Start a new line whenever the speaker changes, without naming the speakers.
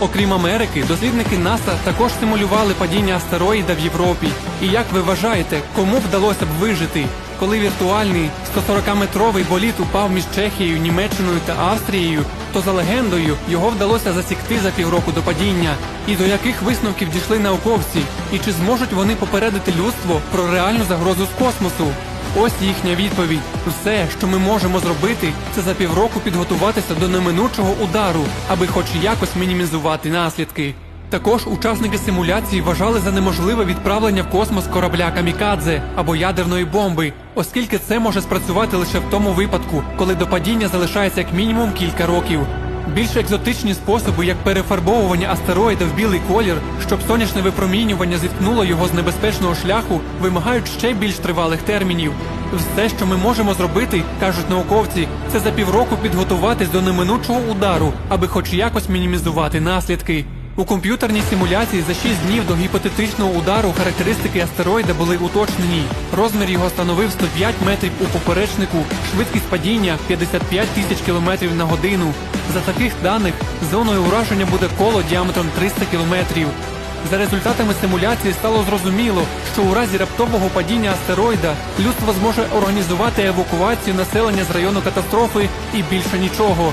Окрім Америки, дослідники НАСА також симулювали падіння астероїда в Європі. І як ви вважаєте, кому вдалося б вижити, коли віртуальний 140-метровий боліт упав між Чехією, Німеччиною та Австрією, то за легендою його вдалося засікти за півроку до падіння. І до яких висновків дійшли науковці? І чи зможуть вони попередити людство про реальну загрозу з космосу? Ось їхня відповідь. Все, що ми можемо зробити, це за півроку підготуватися до неминучого удару, аби хоч якось мінімізувати наслідки. Також учасники симуляції вважали за неможливе відправлення в космос корабля камікадзе або ядерної бомби, оскільки це може спрацювати лише в тому випадку, коли до падіння залишається як мінімум кілька років. Більш екзотичні способи, як перефарбовування астероїда в білий колір, щоб сонячне випромінювання зіткнуло його з небезпечного шляху, вимагають ще більш тривалих термінів. Все, що ми можемо зробити, кажуть науковці, це за півроку підготуватись до неминучого удару, аби хоч якось мінімізувати наслідки. У комп'ютерній симуляції за 6 днів до гіпотетичного удару характеристики астероїда були уточнені. Розмір його становив 105 метрів у поперечнику, швидкість падіння 55 тисяч кілометрів на годину. За таких даних зоною ураження буде коло діаметром 300 кілометрів. За результатами симуляції стало зрозуміло, що у разі раптового падіння астероїда людство зможе організувати евакуацію населення з району катастрофи і більше нічого.